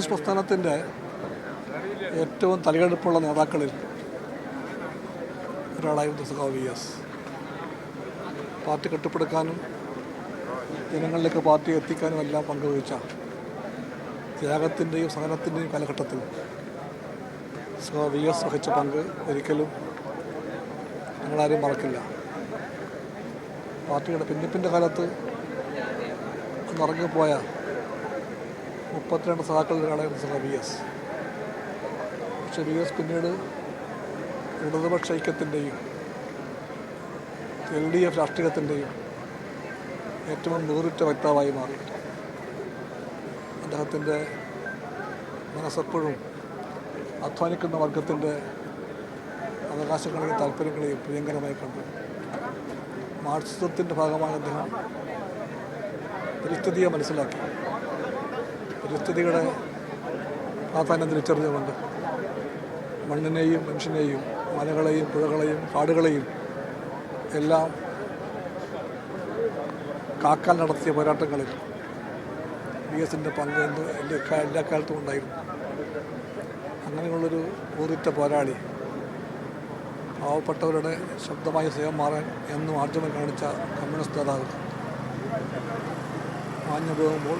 Communist പ്രസ്ഥാനത്തിന്റെ ഏറ്റവും തലകെടുപ്പുള്ള നേതാക്കളിൽ ഒരാളായിരുന്നു സുഖാവ് വി എസ്. പാർട്ടി കെട്ടിപ്പടുക്കാനും ജനങ്ങളിലേക്ക് പാർട്ടി എത്തിക്കാനും എല്ലാം പങ്കുവഹിച്ച ത്യാഗത്തിന്റെയും സഹനത്തിന്റെയും കാലഘട്ടത്തിൽ സുഖാവ് വി എസ് വഹിച്ച പങ്ക് ഒരിക്കലും ഞങ്ങളാരും മറക്കില്ല. പാർട്ടിയുടെ പിന്നിപ്പിന്റെ കാലത്ത് ഒന്ന് ഇറങ്ങിപ്പോയ മുപ്പത്തിരണ്ട് സഹാക്കളിൽ ഒരാളായിരുന്നു സഖാ വി എസ്. പക്ഷേ വി എസ് പിന്നീട് ഇടതുപക്ഷ ഐക്യത്തിന്റെയും എൽ ഡി എഫ് രാഷ്ട്രീയത്തിന്റെയും ഏറ്റവും നൂറിറ്റ വക്താവായി മാറി. അദ്ദേഹത്തിന്റെ മനസ്സെപ്പോഴും അധ്വാനിക്കുന്ന വർഗത്തിന്റെ അവകാശങ്ങളെയും താല്പര്യങ്ങളെയും പ്രിയങ്കരമായി കണ്ടു. മാർക്സിസത്തിന്റെ ഭാഗമായി അദ്ദേഹം പരിസ്ഥിതിയെ മനസ്സിലാക്കി. പരിസ്ഥിതിയുടെ പ്രാധാന്യം തിരിച്ചറിഞ്ഞുകൊണ്ട് മണ്ണിനെയും മനുഷ്യനെയും മലകളെയും പുഴകളെയും കാടുകളെയും എല്ലാം കാക്കാൻ നടത്തിയ പോരാട്ടങ്ങളിൽ ബി എസിന്റെ പങ്ക് എന്ത് എന്റെ എല്ലാ കാലത്തും ഉണ്ടായിരുന്നു. അങ്ങനെയുള്ളൊരു ഊറിറ്റ പോരാളി പാവപ്പെട്ടവരുടെ ശബ്ദമായ സ്വയം മാറാൻ എന്നും ആർജവം കാണിച്ച കമ്മ്യൂണിസ്റ്റ് നേതാവ്. മാഞ്ഞു പോകുമ്പോൾ